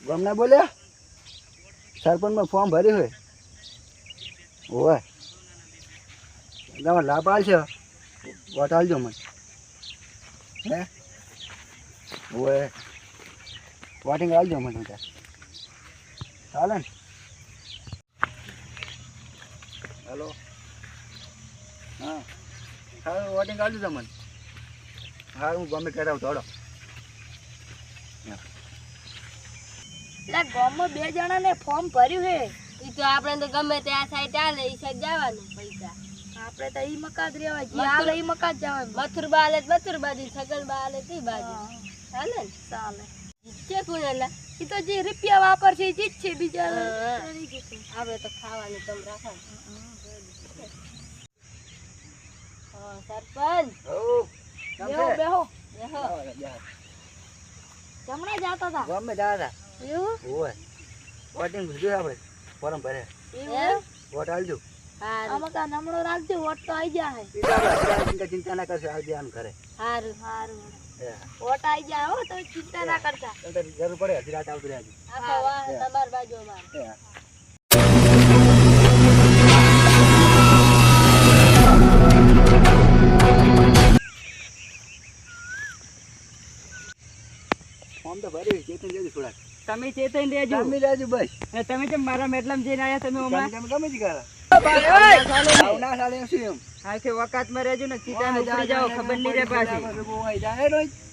ગમના બોલ્યા સરપંચમાં ફોર્મ ભર્યું હોય. હોય તમારે લાભ આવશે વોટ આવજો મને. હે? હોય વોટિંગ આવજો મને ત્યાં ચાલે ને? હેલો. હા. હા વોટિંગ આવજો તમને. હા, હું ગમે કરાવું થોડો એટલે ગામમાં બે જણાને ફોર્મ ભર્યું હે એ તો આપણે તો ગમે ત્યાં સાઈડ ચાલે એ સાઈડ જવાનું પૈસા. આપણે તો ઈ મકાન રહેવા જી આલે ઈ મકાન જવાનું. મથુરબા આલે તો મથુરબા દી છગનબા આલે તી બાજુ. ચાલે ને? ચાલે. જીતે કોણ એ તો જે રૂપિયા વાપરશે ઈ જીત છે બીજા. આપણે તો ખાવાનું તમ રાખો. સરપંચ. ઓ બેહો બેહો. બેહો. જમણા જાતા હતા. ગમે દાદા એવું? વોટિંગ ભીડ્યું આપણે ફોરમ ભરે. એવું? વોટ આલજો. આમાં કા નમણો રાખજો વોટ તો આઈ જાય ચિંતા ચિંતા ના કરશે આવજે આમ ઘરે. હારું. સારું વોટ આવી જાય હો તો ચિંતા ના કરતા. જરૂર પડે હજી રાત આવતી રહેજો તમાર બાજુ અમાર તમે ચેતન રહેજો. તમે લેજો બસ. તમે કેમ મારા મેટલામાં જઈને આયા તમે હમણાં તમે ગમે જ કરો. આવું ના ચાલે એમ શું એમ? આખે વકાતમાં રહેજો ને ચીટાને ઉપડી જાઓ ખબર નહીં રે પાછી.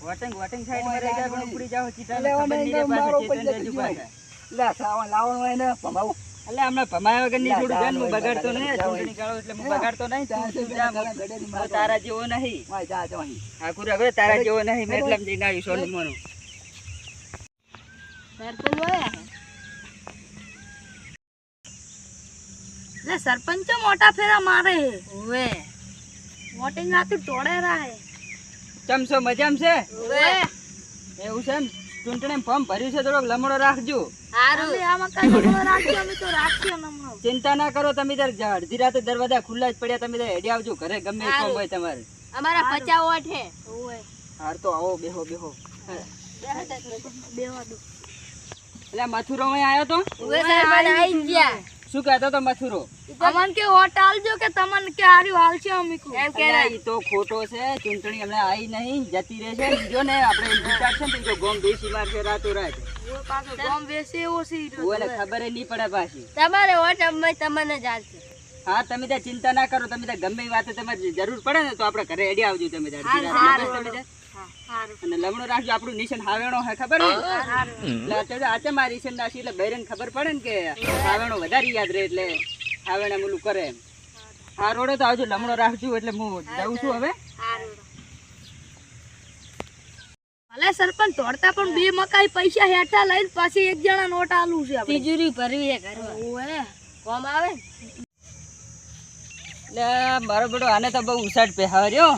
વટંગ વટંગ સાઈડમાં રહી જાય પણ ઉપડી જાઓ ચીટાને ને ખબર નહીં રે પાછી ચેતન રહેજો પાછા. લે સાવન લાવવાનું હોય ને પમાવું એટલે હમણાં ભમાયા વગર નહીં છોડું થોડું હું બગાડતો નહીં ચૂંટણી કાઢો એટલે હું બગાડતો નહીં તું તું જા, તારા જેવો નહીં. જા હવે તારા જેવો નહીં મેટલામાં જઈને આવ્યું સોનું મોનું સરપંચ મોટા ફેરા મારે. હે ઓવે. વોટિંગ આથી તોડે રાહે. ચમસો મજામ છે? ઓવે. એવું છે ને ચૂંટણી ફોર્મ ભર્યું છે થોડોક લમડો રાખજો. ચિંતા ના કરો તમે તાર અડધી રાતે દરવાજા ખુલ્લા જ પડ્યા તમે તાર હેડી આવજો ઘરે ગમે એ કામ હોય તમારે. અમારા પચાસ વોટ હે. હાર તો આવો બેહો બેહો. બેહો દો. એટલે મથુરો આવ્યો તો? ગયા. શું કહેતો તો મથુરો? તમને કે વોટ આલજો કે તમને કે હાર્યું હાલશે અમીકુ એમ કે ઈ તો ખોટો છે ચૂંટણી હમણાં આવી નહીં જતી રહેશે. છે જો ને આપણે વિચાર છે ને તો ગોમ બેસી મારશે રાતો રાત. ગામ બેસી એવો સી રહ્યો. ખબર નહીં પડે પાછી. તમારે વોટ અમે તમને જ આલશે હા તમે ત્યાં ચિંતા ના કરો તમે ત્યાં ગમે એ તમે તમારે જરૂર પડે ને તો આપણે ઘરે એડી આવજો તમે ત્યાં. અને લમણો રાખજો આપણું નિશાન હાવેણો હે ખબર ને એટલે આચે મારી નિશાન નાસી એટલે બૈરન ખબર પડે ને કે હાવેણો વધારે યાદ રહે એટલે હાવેણા મુલું કરે એમ. હા રોડે તો આવજો લમણો રાખજો એટલે હું જાઉં છું હવે. ભલે સરપંચ તોડતા પણ બે મકાઈ પૈસા હેઠા લઈને પાછી એક જણા નોટ આલું છે તિજોરી ભરવી હે ઘરમાં. કોમ આવે? એટલે મારો બેટો આને તો બહુ ઉસાટ પહેર્યો.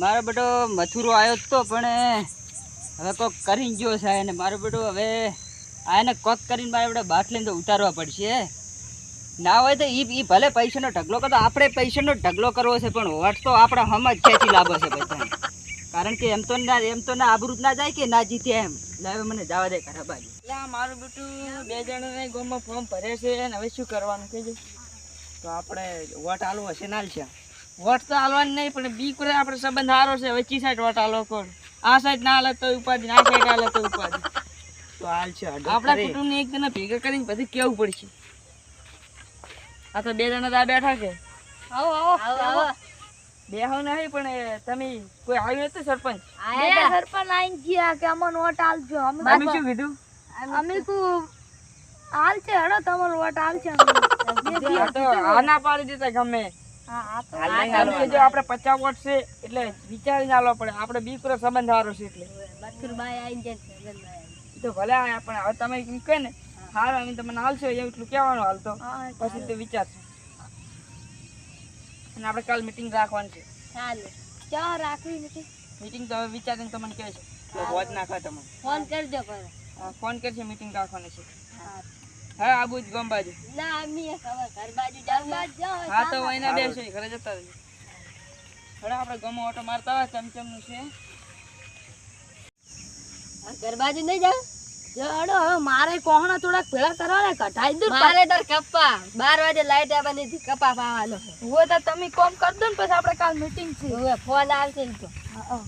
મારો બેટો મથુરો આવ્યો જ તો, પણ હવે કોક કરીને ગયો છે અને મારો બેટો હવે આને કોક કરીને મારા બેટા બાટલીને તો ઉતારવા પડશે. ના હોય તો એ એ ભલે પૈસાનો ઢગલો કરતો આપણે પૈસાનો ઢગલો કરવો છે, પણ વોટ તો આપણા હમ જ ખેંચી લાભો છે બધાને કારણ કે એમ તો ના એમ તો ના આબરૂ જ ના જાય કે ના જીતે એમ. લાવે મને જવા દે ખરા બાજુ. એટલે મારું બેટું બે જણાને ગોમાં ફોર્મ ભરે છે, અને હવે શું કરવાનું કહેજો? તો આપણે વોટ આલવો હશે ના છે. વોટ તો હાલવાની નહીં પણ બી કરે આપણે સંબંધ સારો છે. હવે ચી સાઈડ વોટ હાલો કોણ? આ સાઈડ ના હાલે તો ઉપાધિ આ સાઈડ હાલે તો ઉપાધિ. તો હાલ છે આપણા કુટુંબને એક જણા ભેગા કરીને પછી કેવું પડશે? આ તો બે જણા ત્યાં બેઠા છે. આવો આવો. આવો બે હવ નહીં પણ તમે કોઈ આવ્યું નથી સરપંચ? સરપંચ આઈને ગયા કે અમને વોટ હાલજો. અમે શું કીધું? અમે કો હાલ છે? હડો તમને વોટ હાલ છે. અમે. આ તો આ ના પાડી દેતા ગમે. હા આ તો હાલ નહીં કારણ કે જો આપણે પચાસ વોટ છે એટલે વિચારીને હાલવા પડે આપણે બી કરે સંબંધ સારો છે એટલે. મથુરબાઈ આઈને જાય છગનબાઈ આઈને. ઈ તો ભલે આયા પણ હવે તમે એમ કહે ને હાલ અમે તમને હાલશો એટલું કહેવાનું હાલ તો પછી તો વિચારશે. અને આપણે કાલ મીટિંગ રાખવાની છે. ચાલે. ચા રાખવી નથી. મીટિંગ તો હવે વિચારીને તમને કહે છે. એટલે તમે. ફોન કરજો પર ફોન કરશે મીટિંગ રાખવાની છે. હા. આબુ જ ગામ બાજુ. ના અમે ખબર ઘર બાજુ જાવ હા તો એના બે ઘરે જતા રહેજો હવે આપણે ગમો ઓટો મારતા હોય ચમચમનું છે. ઘર બાજુ નહીં જાવ? જડો હવે મારે કોહણા થોડાક ભેળા કરવાના કઢાઈ દો મારે તાર કપ્પા. બાર વાગે લાઈટ આવવાની હતી કપા પાવાનો હું તો તમે કોમ કર દો ને પછી આપણે કાલ મીટિંગ છે. હવે ફોન આવશે ને તો. હા, હા.